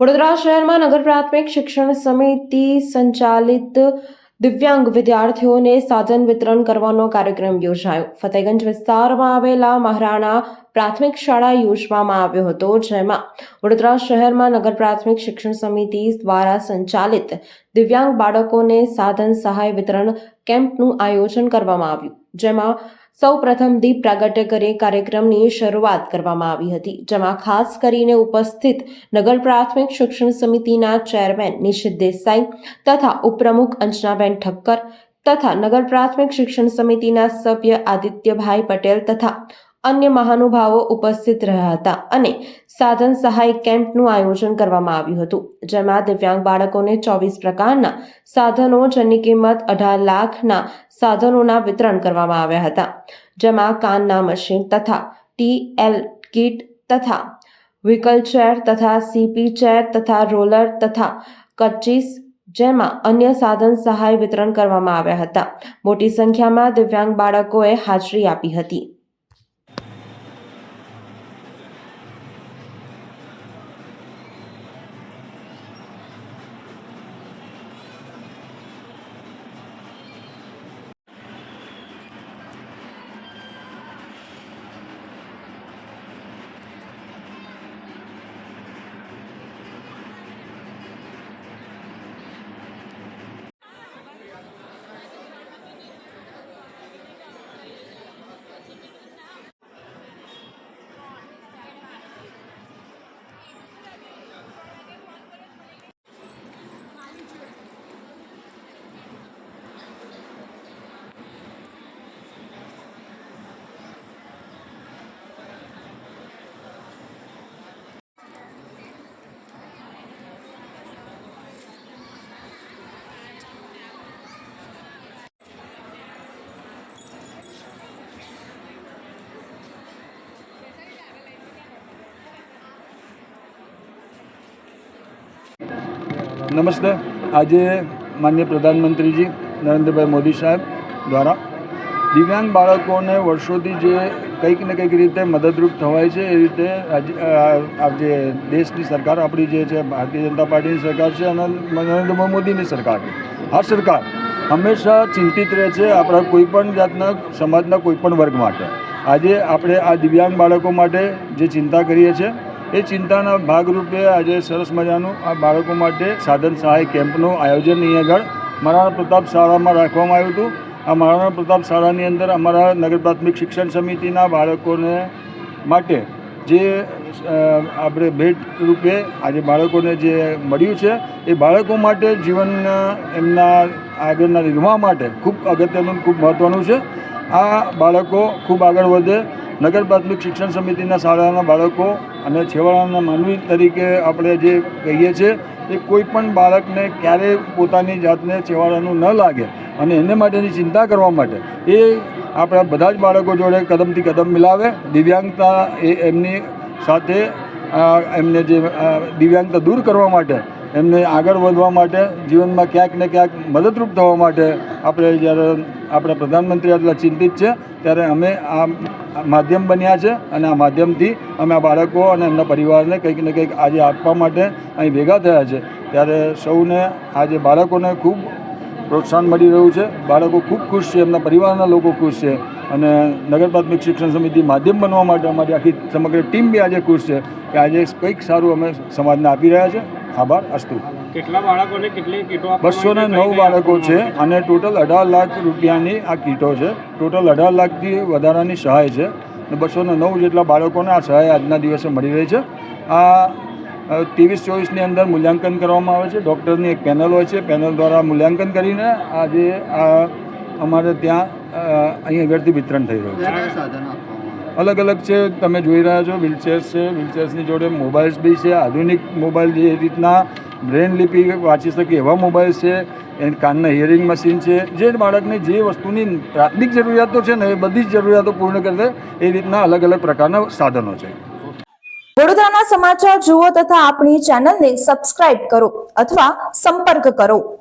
વડોદરા શહેરમાં નગર પ્રાથમિક શિક્ષણ સમિતિ સંચાલિત દિવ્યાંગ વિદ્યાર્થીઓને સાધન વિતરણ કરવાનો કાર્યક્રમ યોજાયો. ફતેગંજ વિસ્તારમાં આવેલા મહારાણા પ્રાથમિક શાળા યોજવામાં આવ્યો હતો, જેમાં વડોદરા શહેરમાં નગર પ્રાથમિક શિક્ષણ સમિતિ દ્વારા સંચાલિત દિવ્યાંગ બાળકોને સાધન સહાય વિતરણ કેમ્પનું આયોજન કરવામાં આવ્યું, જેમાં સૌ પ્રથમ દીપ પ્રાગટ્ય કરી કાર્યક્રમની શરૂઆત કરવામાં આવી હતી, જેમાં ખાસ કરીને ઉપસ્થિત નગર પ્રાથમિક શિક્ષણ સમિતિના ચેરમેન નિશિત દેસાઈ તથા ઉપપ્રમુખ અંજનાબેન ઠક્કર તથા નગર પ્રાથમિક શિક્ષણ સમિતિના સભ્ય આદિત્યભાઈ પટેલ તથા અન્ય મહાનુભાવો ઉપસ્થિત રહ્યા હતા અને સાધન સહાય કેમ્પનું આયોજન કરવામાં આવ્યું હતું, જેમાં દિવ્યાંગ બાળકોને ચોવીસ પ્રકારના સાધનો જેની કિંમત અઢાર લાખના સાધનોના વિતરણ કરવામાં આવ્યા હતા, જેમાં કાનના મશીન તથા ટીએલ કીટ તથા વ્હીકલ ચેર તથા સીપી ચેર તથા રોલર તથા કચીસ જેમાં અન્ય સાધન સહાય વિતરણ કરવામાં આવ્યા હતા. મોટી સંખ્યામાં દિવ્યાંગ બાળકોએ હાજરી આપી હતી. નમસ્તે. આજે માન્ય પ્રધાનમંત્રીજી નરેન્દ્રભાઈ મોદી સાહેબ દ્વારા દિવ્યાંગ બાળકોને વર્ષોથી જે કંઈક ને કંઈક રીતે મદદરૂપ થવાય છે, એ રીતે આજે દેશની સરકાર, આપણી જે છે, ભારતીય જનતા પાર્ટીની સરકાર છે અને નરેન્દ્રભાઈ મોદીની સરકાર આ સરકાર હંમેશા ચિંતિત રહે છે આપણા કોઈપણ જાતના, સમાજના કોઈપણ વર્ગ માટે. આજે આપણે આ દિવ્યાંગ બાળકો માટે જે ચિંતા કરીએ છીએ એ ચિંતાના ભાગરૂપે આજે સરસ મજાનું આ બાળકો માટે સાધન સહાય કેમ્પનું આયોજન અહીં આગળ મહારાણા પ્રતાપ શાળામાં રાખવામાં આવ્યું હતું. આ મહારાણા પ્રતાપ શાળાની અંદર અમારા નગર પ્રાથમિક શિક્ષણ સમિતિના બાળકોને માટે જે આપણે ભેટ રૂપે આજે બાળકોને જે મળ્યું છે, એ બાળકો માટે જીવનના એમના આગળના નિર્વાહ માટે ખૂબ અગત્યનું ખૂબ મહત્ત્વનું છે. આ બાળકો ખૂબ આગળ વધે નગર પ્રાથમિક શિક્ષણ સમિતિના શાળાના બાળકો અને છેવાડાના માનવી તરીકે આપણે જે કહીએ છીએ એ કોઈ પણ બાળકને ક્યારેય પોતાની જાતને છેવાડાનું ન લાગે અને એને માટેની ચિંતા કરવા માટે એ આપણા બધા જ બાળકો જોડે કદમથી કદમ મિલાવે. દિવ્યાંગતા એ એમની સાથે એમને જે દિવ્યાંગતા દૂર કરવા માટે એમને આગળ વધવા માટે, જીવનમાં ક્યાંક ને ક્યાંક મદદરૂપ થવા માટે આપણે જ્યારે આપણા પ્રધાનમંત્રી આટલા ચિંતિત છે, ત્યારે અમે આ માધ્યમ બન્યા છે અને આ માધ્યમથી અમે આ બાળકો અને એમના પરિવારને કંઈક ને કંઈક આજે આપવા માટે અહીં ભેગા થયા છે. ત્યારે સૌને આજે બાળકોને ખૂબ પ્રોત્સાહન મળી રહ્યું છે. બાળકો ખૂબ ખુશ છે, એમના પરિવારના લોકો ખુશ છે અને નગર પ્રાથમિક શિક્ષણ સમિતિ માધ્યમ બનવા માટે અમારી આખી સમગ્ર ટીમ બી આજે ખુશ છે કે આજે કંઈક સારું અમે સમાજને આપી રહ્યા છે. આભાર અસ્તુ. કેટલા બાળકોને કેટલી કીટો બસો ને નવ બાળકો છે અને ટોટલ અઢાર લાખ રૂપિયાની આ કીટો છે. ટોટલ અઢાર લાખથી વધારાની સહાય છે. અને બસો ને નવ જેટલા બાળકોને આ સહાય આજના દિવસે મળી રહી છે. આ ત્રેવીસ ચોવીસની અંદર મૂલ્યાંકન કરવામાં આવે છે. ડૉક્ટરની એક પેનલ હોય છે. પેનલ દ્વારા મૂલ્યાંકન કરીને આજે આ અમારે ત્યાં અહીંયા અહીં આગળથી વિતરણ થઈ રહ્યું છે. અલગ અલગ છે, તમે જોઈ રહ્યા છો વ્હીલચેર્સ છે વ્હીલચેર્સની જોડે મોબાઈલ્સ બી છે, આધુનિક મોબાઈલ જે રીતના બ્રેન લિપિ વાંચી શકે એવા મોબાઈલ છે, એન કાનના હિયરિંગ મશીન છે, જે બાળકને જે વસ્તુની પ્રાથમિક જરૂરિયાતો છે ને એ બધી જ જરૂરિયાતો પૂર્ણ કરશે એ રીતના અલગ અલગ પ્રકારના સાધનો છે. વડોદરાના સમાચાર જુઓ તથા આપણી ચેનલને સબસ્ક્રાઇબ કરો અથવા સંપર્ક કરો.